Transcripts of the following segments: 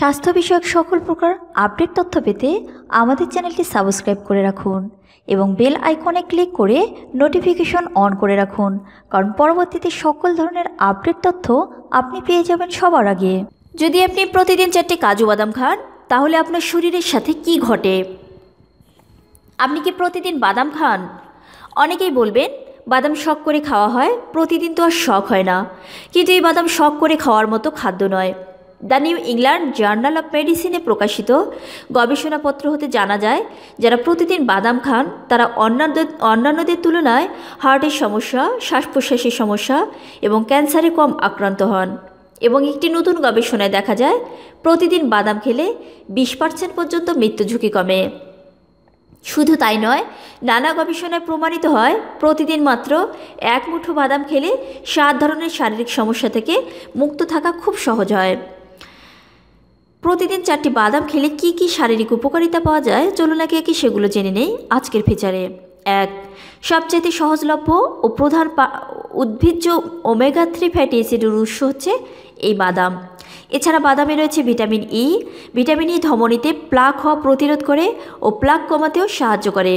স্বাস্থ্য বিষয়ক সকল প্রকার আপডেট তথ্য পেতে আমাদের চ্যানেলটি সাবস্ক্রাইব করে রাখুন এবং বেল আইকনে ক্লিক করে নোটিফিকেশন অন করে রাখুন, কারণ পরবর্তীতে সকল ধরনের আপডেট তথ্য আপনি পেয়ে যাবেন সবার আগে। যদি আপনি প্রতিদিন চারটে কাজু বাদাম খান, তাহলে আপনার শরীরের সাথে কি ঘটে? আপনি কি প্রতিদিন বাদাম খান? অনেকেই বলবেন, বাদাম শখ করে খাওয়া হয়, প্রতিদিন তো আর শখ হয় না। কিন্তু এই বাদাম শখ করে খাওয়ার মতো খাদ্য নয়। The New England Journal of মেডিসিনে প্রকাশিত। গবেষণাপত্র হতে জানা যায়, যারা প্রতিদিন বাদাম খান, তারা অন্যান্য, অন্যান্যদের তুলনায় হার্টের সমস্যা শ্বাস প্রশ্বাসের সমস্যা এবং ক্যান্সারে কম আক্রান্ত হন। এবং একটি নতুন গবেষণায় দেখা যায়, প্রতিদিন বাদাম খেলে বিশ পার্সেন্ট পর্যন্ত মৃত্যু ঝুঁকি কমে। শুধু তাই নয়, নানা গবেষণায় প্রমাণিত হয়, প্রতিদিন মাত্র এক মুঠো বাদাম খেলে সাত ধরনের শারীরিক সমস্যা থেকে মুক্ত থাকা খুব সহজ হয়। প্রতিদিন চারটি বাদাম খেলে কি কি শারীরিক উপকারিতা পাওয়া যায়? চলুন একে একে সেগুলো জেনে নেই আজকের ফিচারে। এক সবচেয়ে সহজলভ্য ও প্রধান উদ্ভিজ্জ ওমেগা থ্রি ফ্যাটি অ্যাসিডের উৎস হচ্ছে এই বাদাম। এছাড়া বাদামে রয়েছে ভিটামিন ই ভিটামিন ই ধমনীতে প্লাক হওয়া প্রতিরোধ করে ও প্লাক কমাতেও সাহায্য করে।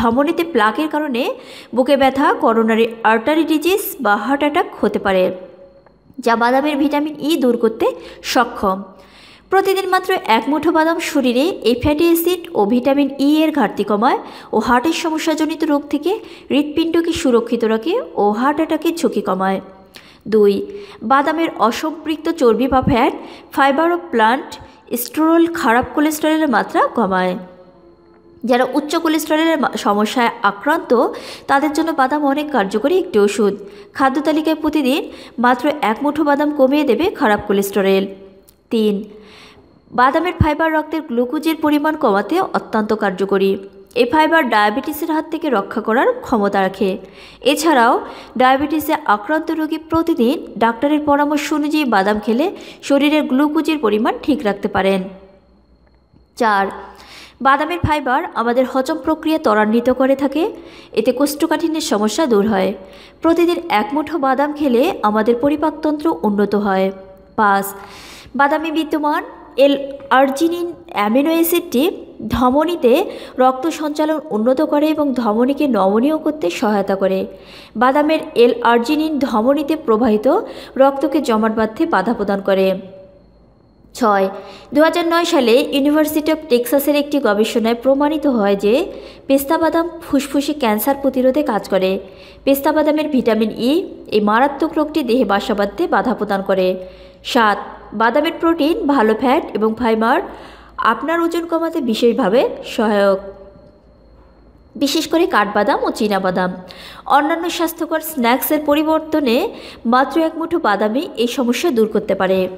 ধমনীতে প্লাকের কারণে বুকে ব্যথা, করোনারি আর্টারি ডিজিজ বা হার্ট অ্যাটাক হতে পারে, যা বাদামের ভিটামিন ই দূর করতে সক্ষম। প্রতিদিন মাত্র এক মুঠো বাদাম শরীরে এই ফ্যাটি অ্যাসিড ও ভিটামিন ই এর ঘাটতি কমায় ও হার্টের সমস্যাজনিত রোগ থেকে হৃৎপিণ্ডকে সুরক্ষিত রাখে ও হার্ট অ্যাটাকের ঝুঁকি কমায়। দুই, বাদামের অসম্পৃক্ত চর্বি বা fat fibre of plant sterol খারাপ কোলেস্টেরলের মাত্রা কমায়। যারা উচ্চ কোলেস্টেরলের সমস্যায় আক্রান্ত, তাদের জন্য বাদাম অনেক কার্যকরী একটি ওষুধ। খাদ্য তালিকায় প্রতিদিন মাত্র এক মুঠো বাদাম কমিয়ে দেবে খারাপ কোলেস্টেরল তিন। বাদামের ফাইবার রক্তের গ্লুকোজের পরিমাণ কমাতে অত্যন্ত কার্যকরী। এই ফাইবার ডায়াবেটিসের হাত থেকে রক্ষা করার ক্ষমতা রাখে। এছাড়াও, ডায়াবেটিসে আক্রান্ত রোগী প্রতিদিন ডাক্তারের পরামর্শ অনুযায়ী বাদাম খেলে শরীরের গ্লুকোজের পরিমাণ ঠিক রাখতে পারেন। চার, বাদামের ফাইবার আমাদের হজম প্রক্রিয়া ত্বরান্বিত করে থাকে। এতে কোষ্ঠকাঠিন্যের সমস্যা দূর হয়। প্রতিদিন এক মুঠো বাদাম খেলে আমাদের পরিপাকতন্ত্র উন্নত হয়। পাঁচ বাদামে বিদ্যমান এল আর্জিনিন অ্যামিনো অ্যাসিডটি ধমনীতে রক্ত সঞ্চালন উন্নত করে এবং ধমনীকে নমনীয় করতে সহায়তা করে। বাদামের এল আর্জিনিন ধমনীতে প্রবাহিত রক্তকে জমাট বাঁধতে বাধা প্রদান করে। ছয় দু সালে ইউনিভার্সিটি অফ টেক্সাসের একটি গবেষণায় প্রমাণিত হয় যে পেস্তা বাদাম ফুসফুসে ক্যান্সার প্রতিরোধে কাজ করে। পেস্তা বাদামের ভিটামিন ই এই মারাত্মক রোগটি দেহে বাসা বাঁধতে বাধা প্রদান করে। সাত বাদামের প্রোটিন, ভালো ফ্যাট এবং ফাইবার আপনার ওজন কমাতে বিশেষভাবে সহায়ক। বিশেষ করে কাঠবাদাম ও বাদাম অন্যান্য স্বাস্থ্যকর স্ন্যাক্সের পরিবর্তনে মাত্র এক মুঠো বাদামই এই সমস্যা দূর করতে পারে।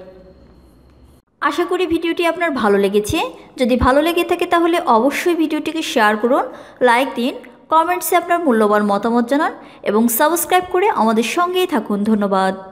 আশা করি ভিডিওটি আপনার ভালো লেগেছে। যদি ভালো লেগে থাকে তাহলে অবশ্যই ভিডিওটিকে শেয়ার করুন, লাইক দিন, কমেন্টসে আপনার মূল্যবান মতামত জানান এবং সাবস্ক্রাইব করে আমাদের সঙ্গেই থাকুন। ধন্যবাদ।